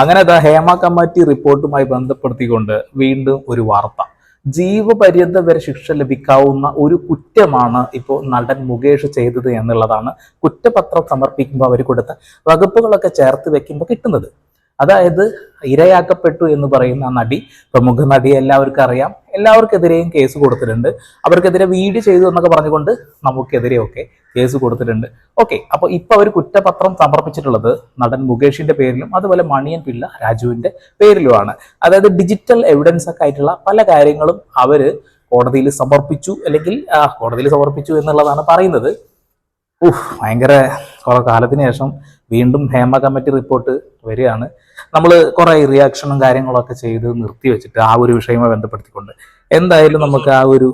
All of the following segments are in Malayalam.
അങ്ങനെ ഹേമ കമ്മിറ്റി റിപ്പോർട്ടുമായി ബന്ധപ്പെടുത്തിക്കൊണ്ട് വീണ്ടും ഒരു വാർത്ത. ജീവപര്യന്തം വരെ ശിക്ഷ ലഭിക്കാവുന്ന ഒരു കുറ്റമാണ് ഇപ്പോൾ നടൻ മുകേഷ് ചെയ്തത് എന്നുള്ളതാണ് കുറ്റപത്രം സമർപ്പിക്കുമ്പോൾ അവർ കൊടുത്ത വകുപ്പുകളൊക്കെ ചേർത്ത് വെക്കുമ്പോൾ കിട്ടുന്നത്. അതായത് ഇരയാക്കപ്പെട്ടു എന്ന് പറയുന്ന നടി പ്രമുഖ നടി എല്ലാവർക്കും അറിയാം. എല്ലാവർക്കെതിരെയും കേസ് കൊടുത്തിട്ടുണ്ട്. അവർക്കെതിരെ വീഡിയോ ചെയ്തു എന്നൊക്കെ പറഞ്ഞുകൊണ്ട് നമുക്കെതിരെയൊക്കെ കേസ് കൊടുത്തിട്ടുണ്ട്. ഓക്കെ അപ്പോൾ ഇപ്പൊ അവർ കുറ്റപത്രം സമർപ്പിച്ചിട്ടുള്ളത് നടൻ മുകേഷിന്റെ പേരിലും അതുപോലെ മണിയൻ പിള്ള രാജുവിന്റെ പേരിലുമാണ്. അതായത് ഡിജിറ്റൽ എവിഡൻസ് ഒക്കെ ആയിട്ടുള്ള പല കാര്യങ്ങളും അവർ കോടതിയിൽ സമർപ്പിച്ചു അല്ലെങ്കിൽ കോടതിയിൽ സമർപ്പിച്ചു എന്നുള്ളതാണ് പറയുന്നത്. ഉഹ് ഭയങ്കര കുറെ കാലത്തിന് ശേഷം വീണ്ടും ഹേമ കമ്മിറ്റി റിപ്പോർട്ട് വരികയാണ്. നമ്മൾ കുറെ റിയാക്ഷനും കാര്യങ്ങളൊക്കെ ചെയ്ത് നിർത്തി വെച്ചിട്ട് ആ ഒരു വിഷയവുമായി ബന്ധപ്പെടുത്തിക്കൊണ്ട് എന്തായാലും നമുക്ക് ആ ഒരു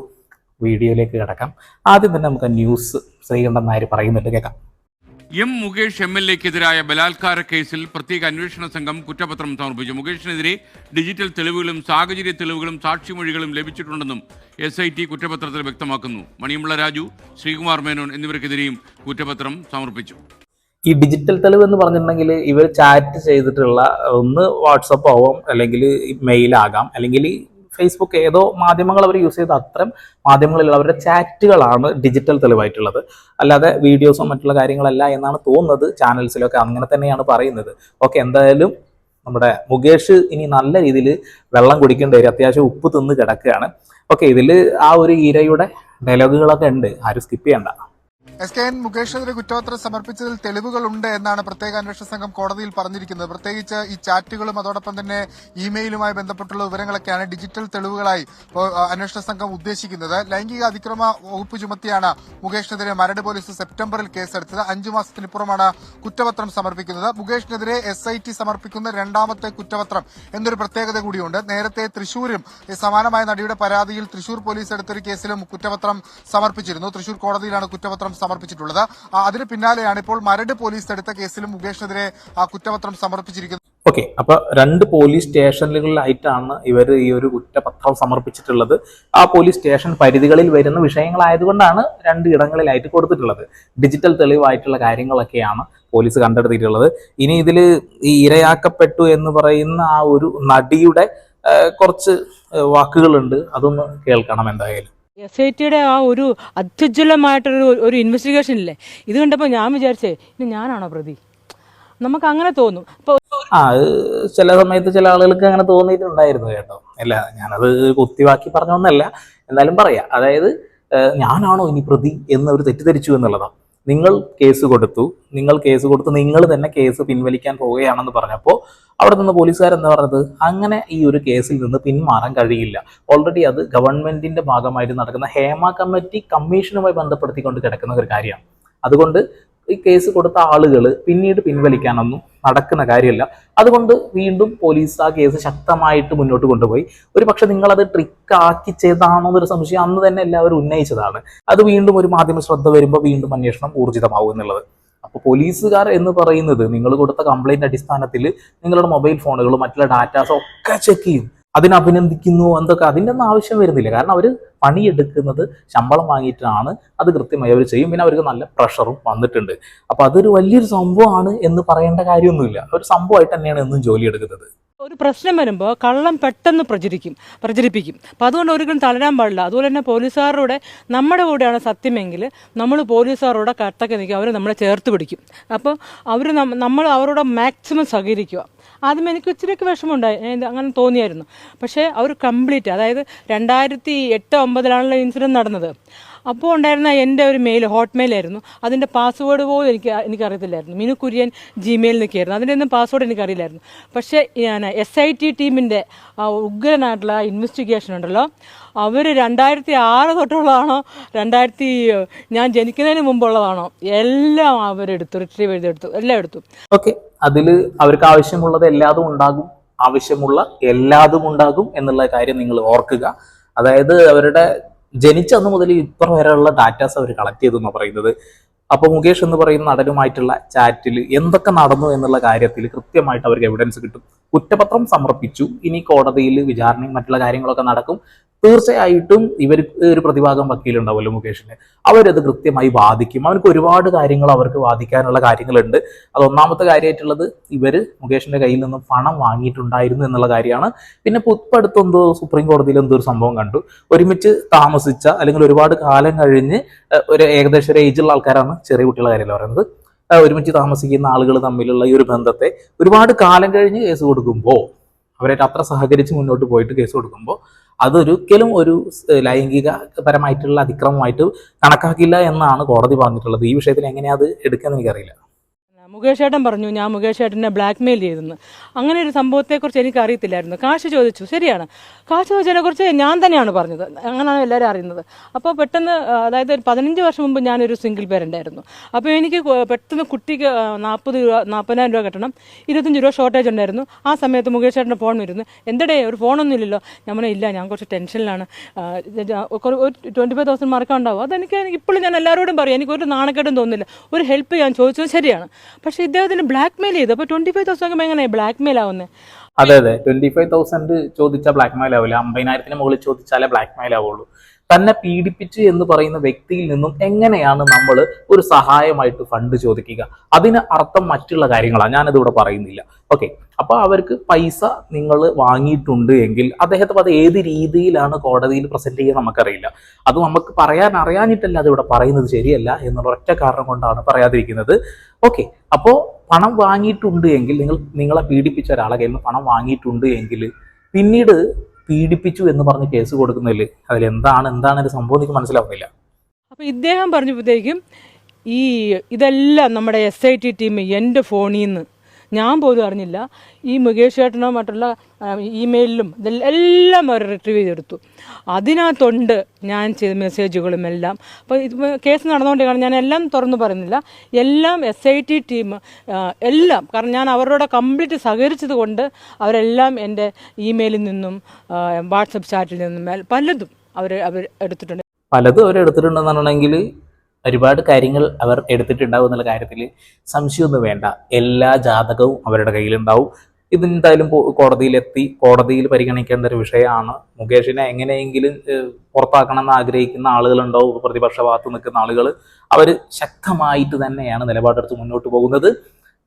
വീഡിയോയിലേക്ക് കിടക്കാം. ആദ്യം തന്നെ നമുക്ക് ന്യൂസ് ശ്രീകണ്ഠൻ നായർ പറയുന്നുണ്ട് കേൾക്കാം. എം മുകേഷ് എം എൽ എക്കെതിരായ ബലാത്കാര കേസിൽ പ്രത്യേക അന്വേഷണ സംഘം കുറ്റപത്രം സമർപ്പിച്ചു. മുകേഷിനെതിരെ ഡിജിറ്റൽ തെളിവുകളും സാഹചര്യ തെളിവുകളും സാക്ഷിമൊഴികളും ലഭിച്ചിട്ടുണ്ടെന്നും എസ് ഐ ടി കുറ്റപത്രത്തിൽ വ്യക്തമാക്കുന്നു. മണിയമ്പിള്ള രാജു ശ്രീകുമാർ മേനോൻ എന്നിവർക്കെതിരെയും കുറ്റപത്രം സമർപ്പിച്ചു. ഈ ഡിജിറ്റൽ തെളിവ് എന്ന് പറഞ്ഞിട്ടുണ്ടെങ്കിൽ ഇവർ ചാറ്റ് ചെയ്തിട്ടുള്ള ഒന്ന് വാട്സപ്പ് ആവാം അല്ലെങ്കിൽ മെയിൽ ആകാം അല്ലെങ്കിൽ ഫേസ്ബുക്ക് ഏതോ മാധ്യമങ്ങൾ അവർ യൂസ് ചെയ്ത അത്തരം മാധ്യമങ്ങളിലുള്ള അവരുടെ ചാറ്റുകളാണ് ഡിജിറ്റൽ തെളിവായിട്ടുള്ളത്. അല്ലാതെ വീഡിയോസോ മറ്റുള്ള കാര്യങ്ങളല്ല എന്നാണ് തോന്നുന്നത് ചാനൽസിലൊക്കെ അങ്ങനെ തന്നെയാണ് പറയുന്നത്. ഓക്കെ എന്തായാലും നമ്മുടെ മുകേഷ് ഇനി നല്ല രീതിയിൽ വെള്ളം കുടിക്കേണ്ടി വരും. അത്യാവശ്യം ഉപ്പ് തിന്ന് കിടക്കുകയാണ്. ഓക്കെ ഇതിൽ ആ ഒരു ഈരയുടെ ഡയലോഗുകളൊക്കെ ഉണ്ട്. ആരും സ്കിപ്പ് ചെയ്യണ്ട. എസ് കെ എൻ മുകേഷിനെതിരെ കുറ്റപത്രം സമർപ്പിച്ചതിൽ തെളിവുകളുണ്ട് എന്നാണ് പ്രത്യേക അന്വേഷണ സംഘം കോടതിയിൽ പറഞ്ഞിരിക്കുന്നത്. പ്രത്യേകിച്ച് ഈ ചാറ്റുകളും അതോടൊപ്പം തന്നെ ഇമെയിലുമായി ബന്ധപ്പെട്ടുള്ള വിവരങ്ങളൊക്കെയാണ് ഡിജിറ്റൽ തെളിവുകളായി അന്വേഷണ സംഘം ഉദ്ദേശിക്കുന്നത്. ലൈംഗിക അതിക്രമ വകുപ്പ് ചുമത്തിയാണ് മുകേഷിനെതിരെ മരട് പോലീസ് സെപ്റ്റംബറിൽ കേസെടുത്തത്. അഞ്ചു മാസത്തിനിപ്പുറമാണ് കുറ്റപത്രം സമർപ്പിക്കുന്നത്. മുകേഷിനെതിരെ എസ് ഐ ടി സമർപ്പിക്കുന്ന രണ്ടാമത്തെ കുറ്റപത്രം എന്നൊരു പ്രത്യേകത കൂടിയുണ്ട്. നേരത്തെ തൃശൂരും സമാനമായ നടിയുടെ പരാതിയിൽ തൃശൂർ പോലീസ് എടുത്തൊരു കേസിലും കുറ്റപത്രം സമർപ്പിച്ചിരുന്നു. തൃശൂർ കോടതിയിലാണ് കുറ്റപത്രം സമർപ്പിച്ചിട്ടുള്ളത്. അതിന് പിന്നാലെയാണ് ഇപ്പോൾ മരട് പോലീസ് എടുത്ത കേസിലും മുകേഷിനെതിരെ കുറ്റപത്രം സമർപ്പിച്ചിരിക്കുന്നത്. ഓക്കെ അപ്പൊ രണ്ട് പോലീസ് സ്റ്റേഷനുകളിലായിട്ടാണ് ഇവർ ഈ ഒരു കുറ്റപത്രം സമർപ്പിച്ചിട്ടുള്ളത്. ആ പോലീസ് സ്റ്റേഷൻ പരിധികളിൽ വരുന്ന വിഷയങ്ങളായതുകൊണ്ടാണ് രണ്ട് ഇടങ്ങളിലായിട്ട് കൊടുത്തിട്ടുള്ളത്. ഡിജിറ്റൽ തെളിവായിട്ടുള്ള കാര്യങ്ങളൊക്കെയാണ് പോലീസ് കണ്ടെടുത്തിട്ടുള്ളത്. ഇനി ഇതിൽ ഈ ഇരയാക്കപ്പെട്ടു എന്ന് പറയുന്ന ആ ഒരു നടിയുടെ കുറച്ച് വാക്കുകളുണ്ട്. അതൊന്ന് കേൾക്കണം എന്തായാലും. എസ് ഐ ടിയുടെ ആ ഒരു അത്യുജ്വലമായിട്ടൊരു ഒരു ഇൻവെസ്റ്റിഗേഷൻ ഇല്ലേ? ഇത് കണ്ടപ്പോൾ ഞാൻ വിചാരിച്ചേ ഇനി ഞാനാണോ പ്രതി? നമുക്ക് അങ്ങനെ തോന്നും. ഇപ്പോൾ ആ ചില സമയത്ത് ചില ആളുകൾക്ക് അങ്ങനെ തോന്നിയിട്ടുണ്ടായിരുന്നു കേട്ടോ. അല്ല ഞാനത് കുത്തിവാക്കി പറഞ്ഞൊന്നല്ല. എന്നാലും പറയാം. അതായത് ഞാനാണോ ഇനി പ്രതി എന്നൊരു തെറ്റിദ്ധരിച്ചു എന്നുള്ളതാണ്. നിങ്ങൾ കേസ് കൊടുത്തു നിങ്ങൾ കേസ് കൊടുത്തു നിങ്ങൾ തന്നെ കേസ് പിൻവലിക്കാൻ പോവുകയാണെന്ന് പറഞ്ഞപ്പോൾ അവിടെ നിന്ന് പോലീസുകാരെന്താ പറഞ്ഞത്? അങ്ങനെ ഈ ഒരു കേസിൽ നിന്ന് പിന്മാറാൻ കഴിയില്ല. ഓൾറെഡി അത് ഗവൺമെന്റിന്റെ ഭാഗമായിട്ട് നടക്കുന്ന ഹേമ കമ്മിറ്റി കമ്മീഷനുമായി ബന്ധപ്പെടുത്തിക്കൊണ്ട് കിടക്കുന്ന ഒരു കാര്യമാണ്. അതുകൊണ്ട് ഈ കേസ് കൊടുത്ത ആളുകൾ പിന്നീട് പിൻവലിക്കാനൊന്നും നടക്കുന്ന കാര്യമല്ല. അതുകൊണ്ട് വീണ്ടും പോലീസ് ആ കേസ് ശക്തമായിട്ട് മുന്നോട്ട് കൊണ്ടുപോയി. ഒരു പക്ഷെ നിങ്ങളത് ട്രിക്ക് ആക്കി ചെയ്താണോ എന്നൊരു സംശയം അന്ന് തന്നെ എല്ലാവരും ഉന്നയിച്ചതാണ്. അത് വീണ്ടും ഒരു മാധ്യമ ശ്രദ്ധ വരുമ്പോൾ വീണ്ടും അന്വേഷണം ഊർജിതമാവും എന്നുള്ളത്. അപ്പോൾ പോലീസുകാർ എന്ന് പറയുന്നത് നിങ്ങൾ കൊടുത്ത കംപ്ലൈന്റ് അടിസ്ഥാനത്തിൽ നിങ്ങളുടെ മൊബൈൽ ഫോണുകളും മറ്റുള്ള ഡാറ്റാസും ഒക്കെ ചെക്ക് ചെയ്യും. അതിനെ അഭിനന്ദിക്കുന്നു എന്തൊക്കെ അതിന്റെ ഒന്നും ആവശ്യം വരുന്നില്ല. കാരണം അവർ പണിയെടുക്കുന്നത് ശമ്പളം വാങ്ങിയിട്ടാണ്. അത് കൃത്യമായി അവർ ചെയ്യും. പിന്നെ അവർക്ക് നല്ല പ്രഷറും വന്നിട്ടുണ്ട്. അപ്പോൾ അതൊരു വലിയൊരു സംഭവമാണ് എന്ന് പറയേണ്ട കാര്യമൊന്നുമില്ല. ഒരു സംഭവമായിട്ട് തന്നെയാണ് എന്നും ജോലി എടുക്കുന്നത് ഒരു പ്രശ്നം വരുമ്പോൾ കള്ളം പെട്ടെന്ന് പ്രചരിക്കും പ്രചരിപ്പിക്കും. അപ്പം അതുകൊണ്ട് ഒരിക്കലും തളരാൻ പാടില്ല. അതുപോലെ തന്നെ പോലീസുകാരുടെ നമ്മുടെ കൂടെയാണ് സത്യമെങ്കിൽ നമ്മൾ പോലീസുകാരോടെ കട്ടൊക്കെ നിൽക്കും. അവർ നമ്മളെ ചേർത്ത് പിടിക്കും. അപ്പോൾ അവർ നമ്മൾ അവരോട് മാക്സിമം സഹകരിക്കുക. ആദ്യം എനിക്ക് ഇച്ചിരിയൊക്കെ വിഷമമുണ്ടായി. അങ്ങനെ തോന്നിയായിരുന്നു. പക്ഷേ അവർ കംപ്ലീറ്റ് അതായത് രണ്ടായിരത്തി എട്ട് ഒമ്പതിലാണല്ലോ ഇൻസിഡന്റ് നടന്നത്. അപ്പോൾ ഉണ്ടായിരുന്ന എന്റെ ഒരു മെയിൽ ഹോട്ട് മെയിലായിരുന്നു അതിന്റെ പാസ്വേഡ് പോലും എനിക്ക് എനിക്കറിയത്തില്ലായിരുന്നു. മിനു കുര്യൻ ജിമെയിൽ നിൽക്കുകയായിരുന്നു അതിന്റെ ഒന്നും പാസ്വേഡ് എനിക്കറിയില്ലായിരുന്നു. പക്ഷേ ഞാൻ എസ് ഐ ടി ടീമിന്റെ ഉഗ്രനായിട്ടുള്ള ഇൻവെസ്റ്റിഗേഷൻ ഉണ്ടല്ലോ. അവർ രണ്ടായിരത്തി ആറ് തൊട്ടുള്ളതാണോ രണ്ടായിരത്തി ഞാൻ ജനിക്കുന്നതിന് മുമ്പുള്ളതാണോ എല്ലാം അവരെടുത്തു റിട്രീവ് ചെയ്തെടുത്തു എല്ലാം എടുത്തു. ഓക്കെ. അതിൽ അവർക്ക് ആവശ്യമുള്ളത് എല്ലാതും ഉണ്ടാകും ആവശ്യമുള്ള എല്ലാതും ഉണ്ടാകും എന്നുള്ള കാര്യം നിങ്ങൾ ഓർക്കുക. അതായത് അവരുടെ ജനിച്ച അന്ന് മുതൽ ഇത്ര വരെയുള്ള ഡാറ്റാസ് അവർ കളക്ട് ചെയ്തു എന്നാണ് പറയുന്നത്. അപ്പൊ മുകേഷ് എന്ന് പറയുന്ന നടനുമായിട്ടുള്ള ചാറ്റിൽ എന്തൊക്കെ നടന്നു എന്നുള്ള കാര്യത്തിൽ കൃത്യമായിട്ട് അവർക്ക് എവിഡൻസ് കിട്ടും. കുറ്റപത്രം സമർപ്പിച്ചു. ഇനി കോടതിയിൽ വിചാരണയും മറ്റുള്ള കാര്യങ്ങളൊക്കെ നടക്കും. തീർച്ചയായിട്ടും ഇവർക്ക് ഒരു പ്രതിഭാഗം വക്കീലുണ്ടാവുമല്ലോ മുകേഷിന്. അവരത് കൃത്യമായി ബാധിക്കും അവർക്ക് ഒരുപാട് കാര്യങ്ങൾ അവർക്ക് ബാധിക്കാനുള്ള കാര്യങ്ങളുണ്ട്. അത് ഒന്നാമത്തെ കാര്യമായിട്ടുള്ളത് ഇവർ മുകേഷിന്റെ കയ്യിൽ നിന്നും പണം വാങ്ങിയിട്ടുണ്ടായിരുന്നു എന്നുള്ള കാര്യമാണ്. പിന്നെ ഇപ്പൊ അടുത്തെന്തോ സുപ്രീം കോടതിയിൽ എന്തോ ഒരു സംഭവം കണ്ടു. ഒരുമിച്ച് താമസിച്ച അല്ലെങ്കിൽ ഒരുപാട് കാലം കഴിഞ്ഞ് ഒരു ഏകദേശം ഒരു ഏജുള്ള ആൾക്കാരാണ് ചെറിയ കുട്ടികളുടെ കാര്യമല്ല പറയുന്നത്. ഒരുമിച്ച് താമസിക്കുന്ന ആളുകൾ തമ്മിലുള്ള ഈ ഒരു ബന്ധത്തെ ഒരുപാട് കാലം കഴിഞ്ഞ് കേസ് കൊടുക്കുമ്പോൾ അവരായിട്ട് അത്ര സഹകരിച്ച് മുന്നോട്ട് പോയിട്ട് കേസ് കൊടുക്കുമ്പോൾ അതൊരിക്കലും ഒരു ലൈംഗികപരമായിട്ടുള്ള ലൈംഗിക പരമായിട്ടുള്ള അതിക്രമമായിട്ട് കണക്കാക്കില്ല എന്നാണ് കോടതി പറഞ്ഞിട്ടുള്ളത്. ഈ വിഷയത്തിൽ എങ്ങനെയാ അത് എടുക്കുക എനിക്കറിയില്ല. മുകേഷ് ഏട്ടൻ പറഞ്ഞു ഞാൻ മുകേഷ് ഏട്ടനെ ബ്ലാക്ക് മെയിൽ ചെയ്തെന്ന് അങ്ങനെ ഒരു സംഭവത്തെക്കുറിച്ച് എനിക്ക് അറിയത്തില്ലായിരുന്നു കാശ് ചോദിച്ചു ശരിയാണ്. കാശ് ചോദിച്ചതിനെ കുറിച്ച് ഞാൻ തന്നെയാണ് പറഞ്ഞത്. അങ്ങനെയാണ് എല്ലാവരും അറിയുന്നത്. അപ്പോൾ പെട്ടെന്ന് അതായത് ഒരു പതിനഞ്ച് വർഷം മുമ്പ് ഞാനൊരു സിംഗിൾ പേരന്റായിരുന്നു അപ്പോൾ എനിക്ക് പെട്ടെന്ന് കുട്ടിക്ക് നാൽപ്പത് രൂപ നാൽപ്പതിനായിരം രൂപ കിട്ടണം. ഇരുപത്തഞ്ച് രൂപ ഷോർട്ടേജ് ഉണ്ടായിരുന്നു. ആ സമയത്ത് മുകേഷ് ഏട്ടന്റെ ഫോൺ വരുന്നു. എന്തടേ ഒരു ഫോണൊന്നും ഇല്ലല്ലോ. ഞാൻ ഇല്ല ഞാൻ കുറച്ച് ടെൻഷനിലാണ് ഒരു- ട്വന്റി ഫൈവ് തൗസൻഡ് മാർക്ക് ഉണ്ടാവും. അതെനിക്ക് ഇപ്പോഴും ഞാൻ എല്ലാവരോടും പറയും എനിക്ക് ഒരു നാണക്കേടും തോന്നുന്നില്ല. ഒരു ഹെൽപ്പ് ഞാൻ ചോദിച്ചത് ശരിയാണ്. പക്ഷേ ഇദ്ദേഹത്തിന് ബ്ലാക്ക് മെയിൽ ചെയ്തു. അപ്പോൾ ട്വന്റി ഫൈവ് തൗസൻഡ് എങ്ങനെയാണ് ബ്ലാക്ക് മെയിൽ ആവുന്നത് അതെ അതെ. ട്വന്റി ഫൈവ് തൗസൻഡ് ചോദിച്ചാൽ ബ്ലാക്ക് മെയിൽ ആവില്ല അമ്പതിനായിരത്തിന് മുകളിൽ ചോദിച്ചാലേ ബ്ലാക്ക് മെയിൽ ആവുള്ളൂ. തന്നെ പീഡിപ്പിച്ചു എന്ന് പറയുന്ന വ്യക്തിയിൽ നിന്നും എങ്ങനെയാണ് നമ്മൾ ഒരു സഹായമായിട്ട് ഫണ്ട് ചോദിക്കുക? അതിന് അർത്ഥം മറ്റുള്ള കാര്യങ്ങളാണ് ഞാനതിവിടെ പറയുന്നില്ല. ഓക്കെ. അപ്പൊ അവർക്ക് പൈസ നിങ്ങൾ വാങ്ങിയിട്ടുണ്ട് എങ്കിൽ അദ്ദേഹത്തെ അത് ഏത് രീതിയിലാണ് കോടതിയിൽ പ്രസന്റ് ചെയ്യുക നമുക്കറിയില്ല. അത് നമുക്ക് പറയാൻ അറിയാഞ്ഞിട്ടല്ല അതിവിടെ പറയുന്നത് ശരിയല്ല എന്നുള്ള ഒറ്റ കാരണം കൊണ്ടാണ് പറയാതിരിക്കുന്നത്. ഓക്കെ. അപ്പോൾ പണം വാങ്ങിയിട്ടുണ്ട് എങ്കിൽ നിങ്ങൾ നിങ്ങളെ പീഡിപ്പിച്ച ഒരാളെ കയ്യിൽ നിന്ന് പണം വാങ്ങിയിട്ടുണ്ട് എങ്കിൽ പിന്നീട് പീഡിപ്പിച്ചു എന്ന് പറഞ്ഞ് കേസ് കൊടുക്കുന്നതിൽ അതിൽ എന്താണ് എന്താണ് ഒരു സംഭവം എനിക്ക് മനസ്സിലാവുന്നില്ല. അപ്പോൾ ഇദ്ദേഹം പറഞ്ഞപ്പോഴത്തേക്കും ഈ ഇതെല്ലാം നമ്മുടെ എസ് ഐ ടി ടീം എന്റെ ഫോണിൽ നിന്ന് ഞാൻ പോലും അറിഞ്ഞില്ല. ഈ മുകേഷ് ചേട്ടനോ മറ്റുള്ള ഇമെയിലിലും എല്ലാം അവർ റിട്രീവ് ചെയ്തെടുത്തു. അതിനകത്തുണ്ട് ഞാൻ ചെയ്ത മെസ്സേജുകളും എല്ലാം. അപ്പോൾ ഇത് കേസ് നടന്നുകൊണ്ടിരിക്കുകയാണ് ഞാൻ എല്ലാം തുറന്നു പറയുന്നില്ല. എല്ലാം എസ് ഐ ടി ടീം എല്ലാം. കാരണം ഞാൻ അവരോട് കംപ്ലീറ്റ് സഹകരിച്ചത് കൊണ്ട് അവരെല്ലാം എന്റെ ഇമെയിലിൽ നിന്നും വാട്സപ്പ് ചാറ്റിൽ നിന്നും പലതും അവർ അവർ എടുത്തിട്ടുണ്ട്. പലതും അവർ എടുത്തിട്ടുണ്ടെന്നുണ്ടെങ്കിൽ ഒരുപാട് കാര്യങ്ങൾ അവർ എടുത്തിട്ടുണ്ടാവും എന്നുള്ള കാര്യത്തിൽ സംശയമൊന്നും വേണ്ട. എല്ലാ ജാതകവും അവരുടെ കയ്യിലുണ്ടാവും. ഇതെന്തായാലും കോടതിയിലെത്തി കോടതിയിൽ പരിഗണിക്കേണ്ട ഒരു വിഷയമാണ്. മുകേഷിനെ എങ്ങനെയെങ്കിലും പുറത്താക്കണം എന്ന് ആഗ്രഹിക്കുന്ന ആളുകളുണ്ടാവും. പ്രതിപക്ഷ ഭാഗത്ത് നിൽക്കുന്ന ആളുകൾ അവർ ശക്തമായിട്ട് തന്നെയാണ് നിലപാടെടുത്ത് മുന്നോട്ട് പോകുന്നത്.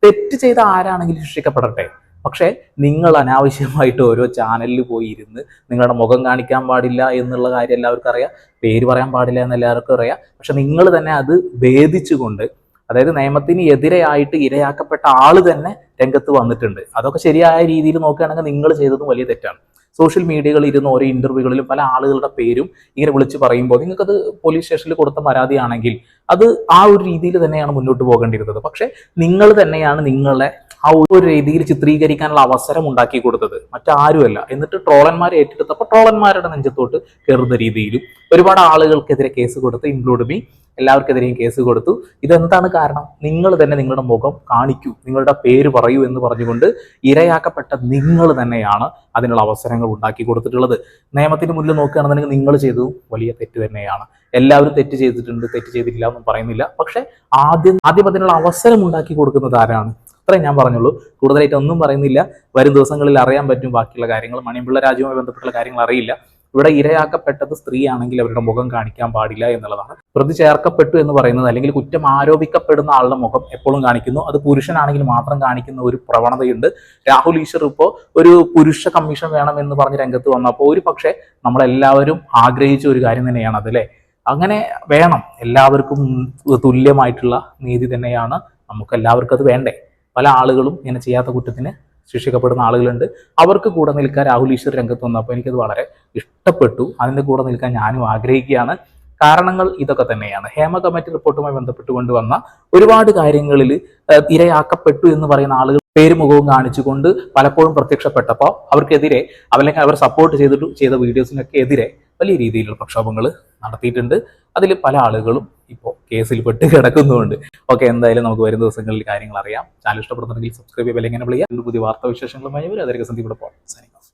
തെറ്റ് ചെയ്ത ആരാണെങ്കിലും ശിക്ഷിക്കപ്പെടട്ടെ. പക്ഷേ നിങ്ങൾ അനാവശ്യമായിട്ട് ഓരോ ചാനലിൽ പോയി ഇരുന്ന് നിങ്ങളുടെ മുഖം കാണിക്കാൻ പാടില്ല എന്നുള്ള കാര്യം എല്ലാവർക്കും അറിയാം. പേര് പറയാൻ പാടില്ല എന്ന് എല്ലാവർക്കും അറിയാം. പക്ഷെ നിങ്ങൾ തന്നെ അത് ഭേദിച്ചുകൊണ്ട് അതായത് നിയമത്തിന് എതിരെയായിട്ട് ഇരയാക്കപ്പെട്ട ആൾ തന്നെ രംഗത്ത് വന്നിട്ടുണ്ട്. അതൊക്കെ ശരിയായ രീതിയിൽ നോക്കുകയാണെങ്കിൽ നിങ്ങൾ ചെയ്തതും വലിയ തെറ്റാണ്. സോഷ്യൽ മീഡിയകളിൽ ഇരുന്ന് ഓരോ ഇന്റർവ്യൂകളിലും പല ആളുകളുടെ പേരും ഇങ്ങനെ വിളിച്ച് പറയുമ്പോൾ നിങ്ങൾക്കത് പോലീസ് സ്റ്റേഷനിൽ കൊടുത്ത പരാതിയാണെങ്കിൽ അത് ആ ഒരു രീതിയിൽ തന്നെയാണ് മുന്നോട്ട് പോകേണ്ടിയിരുന്നത്. പക്ഷേ നിങ്ങൾ തന്നെയാണ് നിങ്ങളെ ആ ഒരു രീതിയിൽ ചിത്രീകരിക്കാനുള്ള അവസരം ഉണ്ടാക്കി കൊടുത്തത്. മറ്റാരുമല്ല. എന്നിട്ട് ട്രോളന്മാരെ ഏറ്റെടുത്തപ്പോൾ ട്രോളന്മാരുടെ നെഞ്ചത്തോട്ട് കയറുന്ന രീതിയിലും ഒരുപാട് ആളുകൾക്കെതിരെ കേസ് കൊടുത്ത് ഇൻക്ലൂഡ് മീ എല്ലാവർക്കെതിരെയും കേസ് കൊടുത്തു. ഇതെന്താണ് കാരണം? നിങ്ങൾ തന്നെ നിങ്ങളുടെ മുഖം കാണിക്കൂ. നിങ്ങളുടെ പേര് പറയൂ എന്ന് പറഞ്ഞുകൊണ്ട് ഇരയാക്കപ്പെട്ട നിങ്ങൾ തന്നെയാണ് അതിനുള്ള അവസരങ്ങൾ ഉണ്ടാക്കി കൊടുത്തിട്ടുള്ളത്. നിയമത്തിന് മുന്നിൽ നോക്കുകയാണെന്നുണ്ടെങ്കിൽ നിങ്ങൾ ചെയ്തു വലിയ തെറ്റ് തന്നെയാണ്. എല്ലാവരും തെറ്റ് ചെയ്തിട്ടുണ്ട് തെറ്റ് ചെയ്തിട്ടില്ല എന്നും പറയുന്നില്ല. പക്ഷെ ആദ്യം ആദ്യം അതിനുള്ള അവസരം ഉണ്ടാക്കി കൊടുക്കുന്നത് ആരാണ്? അത്രയും ഞാൻ പറഞ്ഞുള്ളൂ. കൂടുതലായിട്ട് ഒന്നും പറയുന്നില്ല. വരും ദിവസങ്ങളിൽ അറിയാൻ പറ്റും ബാക്കിയുള്ള കാര്യങ്ങൾ. മണിമ്പിള്ള രാജ്യവുമായി ബന്ധപ്പെട്ടുള്ള കാര്യങ്ങൾ അറിയില്ല. ഇവിടെ ഇരയാക്കപ്പെട്ടത് സ്ത്രീയാണെങ്കിൽ അവരുടെ മുഖം കാണിക്കാൻ പാടില്ല എന്നുള്ളതാണ്. പ്രതി ചേർക്കപ്പെട്ടു എന്ന് പറയുന്നത് അല്ലെങ്കിൽ കുറ്റം ആരോപിക്കപ്പെടുന്ന ആളുടെ മുഖം എപ്പോഴും കാണിക്കുന്നു. അത് പുരുഷനാണെങ്കിൽ മാത്രം കാണിക്കുന്ന ഒരു പ്രവണതയുണ്ട്. രാഹുൽ ഈശ്വർ ഇപ്പോൾ ഒരു പുരുഷ കമ്മീഷൻ വേണം എന്ന് പറഞ്ഞ് രംഗത്ത് വന്നപ്പോൾ ഒരു പക്ഷേ നമ്മളെല്ലാവരും ആഗ്രഹിച്ച ഒരു കാര്യം തന്നെയാണ് അതല്ലേ അങ്ങനെ വേണം. എല്ലാവർക്കും തുല്യമായിട്ടുള്ള നീതി തന്നെയാണ്. നമുക്ക് എല്ലാവർക്കും അത് വേണ്ടേ? പല ആളുകളും ഇങ്ങനെ ചെയ്യാത്ത കുറ്റത്തിന് ശിക്ഷിക്കപ്പെടുന്ന ആളുകളുണ്ട്. അവർക്ക് കൂടെ നിൽക്കാൻ രാഹുൽ ഈശ്വർ രംഗത്ത് വന്നപ്പോൾ എനിക്കത് വളരെ ഇഷ്ടപ്പെട്ടു. അതിന്റെ കൂടെ നിൽക്കാൻ ഞാനും ആഗ്രഹിക്കുകയാണ്. കാരണങ്ങൾ ഇതൊക്കെ തന്നെയാണ്. ഹേമ കമ്മിറ്റി റിപ്പോർട്ടുമായി ബന്ധപ്പെട്ട് കൊണ്ടുവന്ന ഒരുപാട് കാര്യങ്ങളിൽ ഇരയാക്കപ്പെട്ടു എന്ന് പറയുന്ന ആളുകൾ പേര് മുഖവും കാണിച്ചുകൊണ്ട് പലപ്പോഴും പ്രത്യക്ഷപ്പെട്ടപ്പോൾ അവർക്കെതിരെ അല്ലെങ്കിൽ അവർ സപ്പോർട്ട് ചെയ്തിട്ട് ചെയ്ത വീഡിയോസിനൊക്കെ എതിരെ വലിയ രീതിയിലുള്ള പ്രക്ഷോഭങ്ങൾ നടത്തിയിട്ടുണ്ട്. അതിൽ പല ആളുകളും ഇപ്പോൾ കേസിൽ പെട്ട് കിടക്കുന്നുമുണ്ട് ഓക്കെ എന്തായാലും നമുക്ക് വരും ദിവസങ്ങളിൽ കാര്യങ്ങൾ അറിയാം. ചാനൽ ഇഷ്ടപ്പെടുന്നുണ്ടെങ്കിൽ സബ്സ്ക്രൈബ് ചെയ്യുക അല്ലെങ്കിൽ പുതിയ വാർത്താ വിശേഷങ്ങളുമായി വരും അതൊക്കെ സന്ദീപ് ഇവിടെ പോകാം